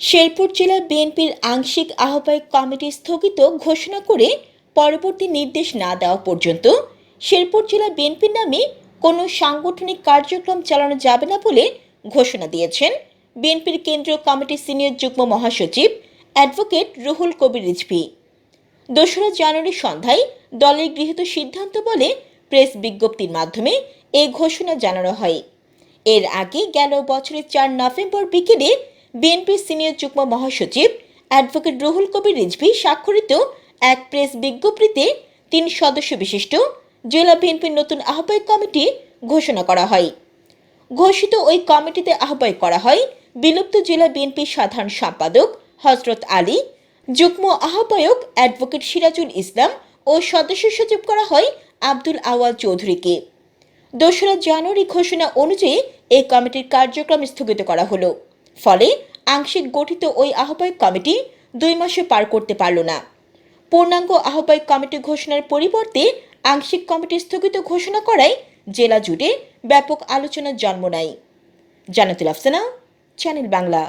শেরপুর জেলা বিএনপির আংশিক আহ্বায়ক কমিটি স্থগিত ঘোষণা করে পরবর্তী নির্দেশ না দেওয়া পর্যন্ত শেরপুর জেলা বিএনপির নামে কোনো সাংগঠনিক কার্যক্রম চালানো যাবে না বলে ঘোষণা দিয়েছেন বিএনপির কেন্দ্রীয় কমিটির সিনিয়র যুগ্ম মহাসচিব অ্যাডভোকেট রুহুল কবির রিজভী। দোসরা জানুয়ারি সন্ধ্যায় দলের গৃহীত সিদ্ধান্ত বলে প্রেস বিজ্ঞপ্তির মাধ্যমে এই ঘোষণা জানানো হয়। এর আগে গেল বছরের চার নভেম্বর বিকেলে বিএনপির সিনিয়র যুগ্ম মহাসচিব অ্যাডভোকেট রুহুল কবির রিজভী স্বাক্ষরিত এক প্রেস বিজ্ঞপ্তিতে তিন সদস্য বিশিষ্ট জেলা বিএনপির নতুন আহ্বায়ক কমিটি ঘোষণা করা হয়। ঘোষিত ওই কমিটিতে আহ্বায়ক করা হয় বিলুপ্ত জেলা বিএনপির সাধারণ সম্পাদক হজরত আলী, যুগ্ম আহ্বায়ক অ্যাডভোকেট সিরাজুল ইসলাম ও সদস্য সচিব করা হয় আব্দুল আওয়াল চৌধুরীকে। দোসরা জানুয়ারি ঘোষণা অনুযায়ী এই কমিটির কার্যক্রম স্থগিত করা হলো। ফলে আংশিক গঠিত ওই আহ্বায়ক কমিটি দুই মাসে পার করতে পারল না। পূর্ণাঙ্গ আহ্বায়ক কমিটি ঘোষণার পরিবর্তে আংশিক কমিটি স্থগিত ঘোষণা করায় জেলা জুড়ে ব্যাপক আলোচনার জন্ম নেয়। জানাতুল আফসানা, চ্যানেল বাংলা।